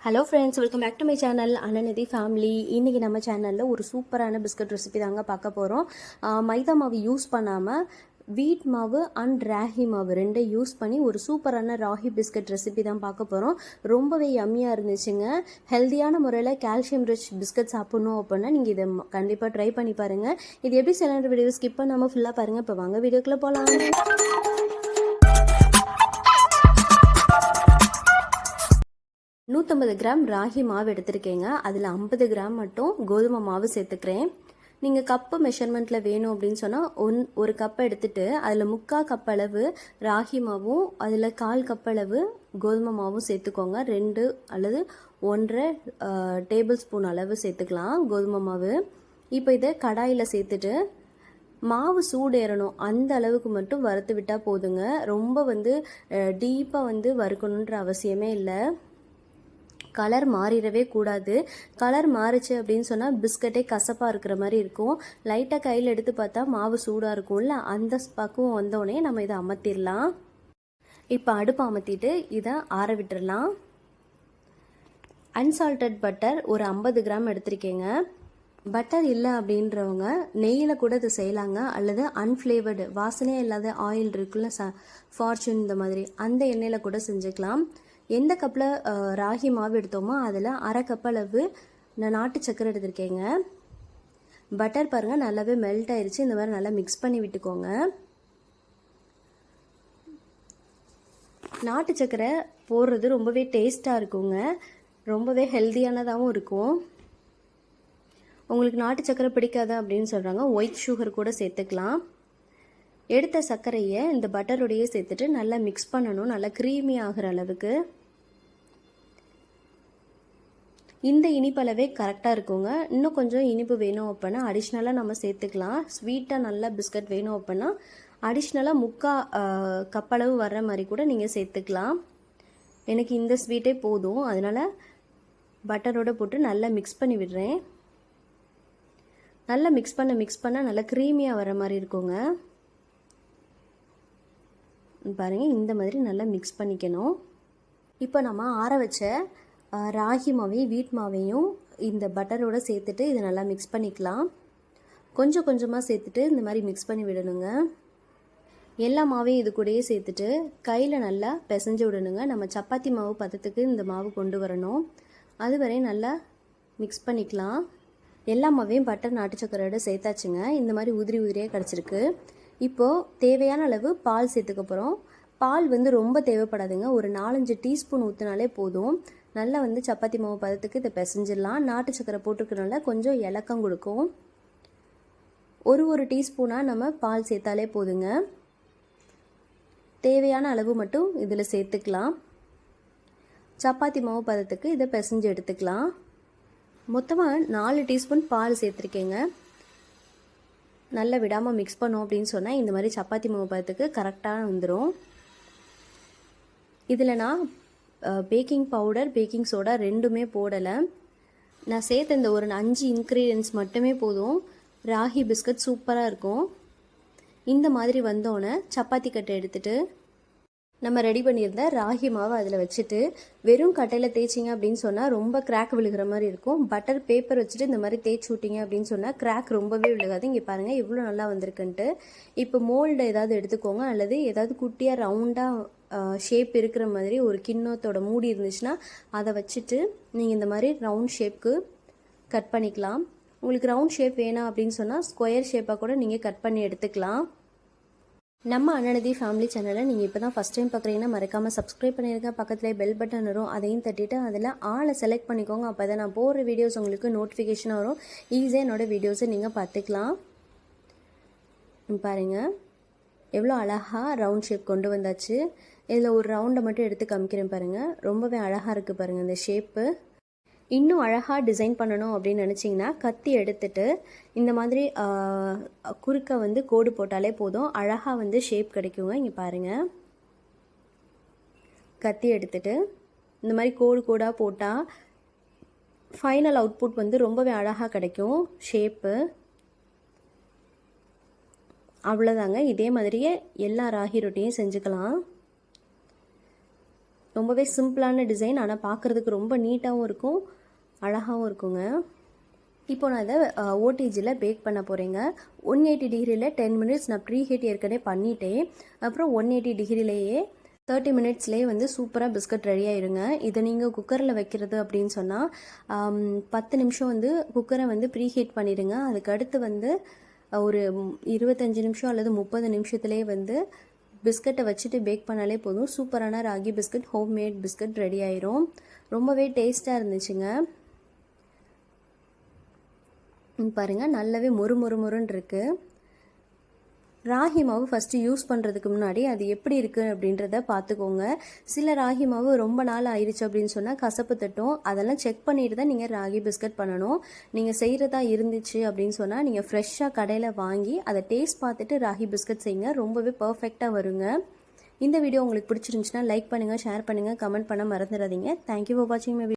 Hello friends welcome back to my channel Ananidhi family இன்றைக்கி நம்ம சேனலில் ஒரு சூப்பரான பிஸ்கட் ரெசிபி தாங்க பார்க்க போகிறோம் மைதா மாவு யூஸ் பண்ணாமல் வீட் மாவு அண்ட் ராகி மாவு ரெண்டை யூஸ் பண்ணி ஒரு சூப்பரான ராகி பிஸ்கட் ரெசிபி தான் பார்க்க போகிறோம் ரொம்பவே யம்மியாக இருந்துச்சுங்க. ஹெல்த்தியான முறையில் கால்சியம் ரிச் பிஸ்கட் சாப்பிட்ணும் அப்படின்னா நீங்கள் இதை கண்டிப்பாக ட்ரை பண்ணி பாருங்கள் இது எப்படி சிலர் வீடியோ ஸ்கிப் பண்ணாமல் ஃபுல்லாக பாருங்கள் இப்போ வாங்க வீடியோக்குள்ளே போகலாம் நூற்றம்பது கிராம் ராகி மாவு எடுத்திருக்கேங்க. அதில் ஐம்பது கிராம் மட்டும் கோதுமை மாவு சேர்த்துக்கிறேன். நீங்கள் கப்பு மெஷர்மெண்ட்டில் வேணும் அப்படின்னு சொன்னால் ஒன் ஒரு கப்பை எடுத்துட்டு அதில் முக்கால் கப் அளவு ராகி மாவும் அதில் கால் கப் அளவு கோதுமை மாவும் சேர்த்துக்கோங்க. ரெண்டு அல்லது ஒன்றரை டேபிள் ஸ்பூன் அளவு சேர்த்துக்கலாம் கோதுமை மாவு. இப்போ இதை கடாயில் சேர்த்துட்டு மாவு சூடேறணும். அந்த அளவுக்கு மட்டும் வறுத்து விட்டால் போதுங்க. ரொம்ப வந்து டீப்பாக வந்து வறுக்கணுன்ற அவசியமே இல்லை. கலர் மாறிடவே கூடாது. கலர் மாறுச்சு அப்படின்னு சொன்னால் பிஸ்கட்டே கசப்பாக இருக்கிற மாதிரி இருக்கும். லைட்டாக கையில் எடுத்து பார்த்தா மாவு சூடாக இருக்கும்ல அந்த பக்குவம் வந்தோடனே நம்ம இதை அமர்த்திடலாம். இப்போ அடுப்பு அமர்த்திட்டு இதை ஆற விட்டுடலாம். அன்சால்டட் பட்டர் ஒரு ஐம்பது கிராம் எடுத்திருக்கேங்க. பட்டர் இல்லை அப்படின்றவங்க நெய்யில் கூட இது செய்யலாங்க. அல்லது அன்ஃப்ளேவர்டு வாசனையே இல்லாத ஆயில் இருக்குல்ல ச ஃபார்ச்சூன் இந்த மாதிரி அந்த எண்ணெயில் கூட செஞ்சுக்கலாம். எந்த கப்பில் ராகி மாவு எடுத்தோமோ அதில் அரை கப் அளவு நான் நாட்டு சக்கரை எடுத்திருக்கேங்க. பட்டர் பாருங்கள் நல்லாவே மெல்ட் ஆயிடுச்சு இந்த மாதிரி நல்லா மிக்ஸ் பண்ணி விட்டுக்கோங்க. நாட்டு சக்கரை போடுறது ரொம்பவே டேஸ்ட்டாக இருக்குங்க. ரொம்பவே ஹெல்த்தியானதாகவும் இருக்கும். உங்களுக்கு நாட்டு சக்கரை பிடிக்காது அப்படின்னு சொல்கிறாங்க ஒயிட் சுகர் கூட சேர்த்துக்கலாம். எடுத்த சர்க்கரையை இந்த பட்டரோடையே சேர்த்துட்டு நல்லா மிக்ஸ் பண்ணணும். நல்லா க்ரீமி ஆகிற அளவுக்கு. இந்த இனிப்பளவே கரெக்டாக இருக்குங்க. இன்னும் கொஞ்சம் இனிப்பு வேணும் அப்படின்னா அடிஷ்னலாக நம்ம சேர்த்துக்கலாம். ஸ்வீட்டாக நல்லா பிஸ்கட் வேணும் அப்படின்னா அடிஷ்னலாக முக்கா கப்பளவு வர்ற மாதிரி கூட நீங்கள் சேர்த்துக்கலாம். எனக்கு இந்த ஸ்வீட்டே போதும். அதனால் பட்டரோட போட்டு நல்லா மிக்ஸ் பண்ணி விடுறேன். நல்லா மிக்ஸ் பண்ண மிக்ஸ் பண்ணால் நல்லா க்ரீமியாக வர மாதிரி இருக்குங்க. பாருங்கள் இந்த மாதிரி நல்லா மிக்ஸ் பண்ணிக்கணும். இப்போ நம்ம ஆற வச்ச ராகி மாவையும் வீட் மாவையும் இந்த பட்டரோடு சேர்த்துட்டு இதை நல்லா மிக்ஸ் பண்ணிக்கலாம். கொஞ்சம் கொஞ்சமாக சேர்த்துட்டு இந்த மாதிரி மிக்ஸ் பண்ணி விடணுங்க. எல்லா மாவையும் இது கூடயே சேர்த்துட்டு கையில் நல்லா பிசைஞ்சு விடணுங்க. நம்ம சப்பாத்தி மாவு பதத்துக்கு இந்த மாவு கொண்டு வரணும். அது நல்லா மிக்ஸ் பண்ணிக்கலாம். எல்லா மாவையும் பட்டர் நாட்டு சக்கரையோடு சேர்த்தாச்சுங்க. இந்த மாதிரி உதிரி உதிரியாக கிடச்சிருக்கு. இப்போது தேவையான அளவு பால் சேர்த்துக்க போகிறோம் பால் வந்து ரொம்ப தேவைப்படாதுங்க. ஒரு நாலஞ்சு டீஸ்பூன் ஊற்றினாலே போதும். நல்லா வந்து சப்பாத்தி மாவு பதத்துக்கு இதை பிசைஞ்சிடலாம். நாட்டு சக்கரை போட்டிருக்கனால கொஞ்சம் இலக்கம் கொடுக்கும். ஒரு ஒரு டீஸ்பூனாக நம்ம பால் சேர்த்தாலே போதுங்க. தேவையான அளவு மட்டும் இதில் சேர்த்துக்கலாம். சப்பாத்தி மாவு பதத்துக்கு இதை பிசைஞ்சு எடுத்துக்கலாம். மொத்தமாக நாலு டீஸ்பூன் பால் சேர்த்துருக்கேங்க. நல்லா விடாமல் மிக்ஸ் பண்ணோம் அப்படின்னு சொன்னால் இந்த மாதிரி சப்பாத்தி மாவு பதத்துக்கு கரெக்டாக வந்துடும் இதில் நான் பேக்கிங் பவுடர் பேக்கிங் சோடா ரெண்டுமே போடலை. நான் சேர்த்த இந்த ஒரு அஞ்சு இன்க்ரீடியன்ஸ் மட்டுமே போதும். ராகி பிஸ்கட் சூப்பராக இருக்கும். இந்த மாதிரி வந்தோடனே சப்பாத்தி கட்டை எடுத்துகிட்டு நம்ம ரெடி பண்ணியிருந்த ராகி மாவு அதில் வச்சுட்டு வெறும் கட்டையில் தேய்ச்சிங்க அப்படின்னு சொன்னால் ரொம்ப கிராக் விழுகிற மாதிரி இருக்கும். பட்டர் பேப்பர் வச்சுட்டு இந்த மாதிரி தேய்ச்சி விட்டிங்க அப்படின்னு சொன்னால் கிராக் ரொம்பவே விழுகாது. இங்கே பாருங்கள் இவ்வளோ நல்லா வந்திருக்குன்ட்டு. இப்போ மோல்டு ஏதாவது எடுத்துக்கோங்க அல்லது ஏதாவது குட்டியாக ரவுண்டாக ஷேப் இருக்கிற மாதிரி ஒரு கிண்ணத்தோட மூடி இருந்துச்சுன்னா அதை வச்சுட்டு நீங்கள் இந்த மாதிரி ரவுண்ட் ஷேப்க்கு கட் பண்ணிக்கலாம். உங்களுக்கு ரவுண்ட் ஷேப் வேணாம் அப்படின்னு சொன்னால் ஸ்கொயர் ஷேப்பாக கூட நீங்கள் கட் பண்ணி எடுத்துக்கலாம். நம்ம அண்ணனதி ஃபேமிலி சேனலை நீங்கள் இப்போ தான் ஃபஸ்ட் டைம் பார்க்குறீங்கன்னா மறக்காமல் சப்ஸ்கிரைப் பண்ணியிருக்கேன் பக்கத்தில் பெல் பட்டன் வரும் அதையும் தட்டிட்டு அதில் ஆளை செலக்ட் பண்ணிக்கோங்க. அப்போ தான் நான் போடுற வீடியோஸ் உங்களுக்கு நோட்டிஃபிகேஷன் வரும். ஈஸியாக என்னோடய வீடியோஸை நீங்கள் பார்த்துக்கலாம். பாருங்கள் எவ்வளோ அழகாக ரவுண்ட் ஷேப் கொண்டு வந்தாச்சு. இதில் ஒரு ரவுண்டை மட்டும் எடுத்து காமிக்கிறேன் பாருங்கள் ரொம்பவே அழகாக இருக்குது பாருங்கள் இந்த ஷேப்பு இன்னும் அழகாக டிசைன் பண்ணணும் அப்படின்னு நினச்சிங்கன்னா கத்தி எடுத்துட்டு இந்த மாதிரி குறுக்க வந்து கோடு போட்டாலே போதும். அழகாக வந்து ஷேப் கிடைக்குங்க. இங்கே பாருங்கள் கத்தி எடுத்துட்டு இந்த மாதிரி கோடு கோடாக போட்டால் ஃபைனல் அவுட்புட் வந்து ரொம்பவே அழகாக கிடைக்கும். ஷேப்பு அவ்வளோதாங்க இதே மாதிரியே எல்லா ராகி ரொட்டியும் செஞ்சுக்கலாம். ரொம்பவே சிம்பிளான டிசைன் ஆனால் பார்க்குறதுக்கு ரொம்ப நீட்டாகவும் இருக்கும் அழகாகவும் இருக்குங்க. இப்போ நான் இதை ஓடிஜியில் பேக் பண்ண போகிறேங்க ஒன் எயிட்டி டிகிரியில் டென் மினிட்ஸ் நான் ப்ரீ ஹீட் ஏற்கனவே பண்ணிட்டேன். அப்புறம் ஒன் எயிட்டி டிகிரிலேயே தேர்ட்டி மினிட்ஸ்லேயே வந்து சூப்பராக பிஸ்கட் ரெடி ஆயிருங்க. இதை நீங்கள் குக்கரில் வைக்கிறது அப்படின்னு சொன்னால் பத்து நிமிஷம் வந்து குக்கரை வந்து ப்ரீ ஹீட் பண்ணிடுங்க. அதுக்கு அடுத்து வந்து ஒரு இருபத்தஞ்சி நிமிஷம் அல்லது முப்பது நிமிஷத்துலேயே வந்து பிஸ்கட்டை வச்சுட்டு பேக் பண்ணாலே போதும். சூப்பரான ragi biscuit home made biscuit ready ஆயிரும். ரொம்பவே டேஸ்ட்டாக இருந்துச்சுங்க. பாருங்கள் பாருங்க நல்லாவே மொறு மொறு மொறுன்னு இருக்குது ராகி மாவு ஃபஸ்ட்டு யூஸ் பண்ணுறதுக்கு முன்னாடி அது எப்படி இருக்குது அப்படின்றத பார்த்துக்கோங்க சில ராகி மாவு ரொம்ப நாள் ஆயிடுச்சு அப்படின்னு சொன்னால் கசப்பு தட்டும். அதெல்லாம் செக் பண்ணிட்டு தான் நீங்கள் ராகி பிஸ்கட் பண்ணணும். நீங்கள் செய்கிறதா இருந்துச்சு அப்படின்னு சொன்னால் நீங்கள் ஃப்ரெஷ்ஷாக கடையில் வாங்கி அதை டேஸ்ட் பார்த்துட்டு ராகி பிஸ்கட் செய்யுங்க ரொம்பவே பர்ஃபெக்டாக வருங்க. இந்த வீடியோ உங்களுக்கு பிடிச்சிருந்துச்சுன்னா லைக் பண்ணுங்கள் ஷேர் பண்ணுங்கள் கமெண்ட் பண்ண மறந்துடாதீங்க. தேங்க்யூ ஃபார் வாட்சிங் மை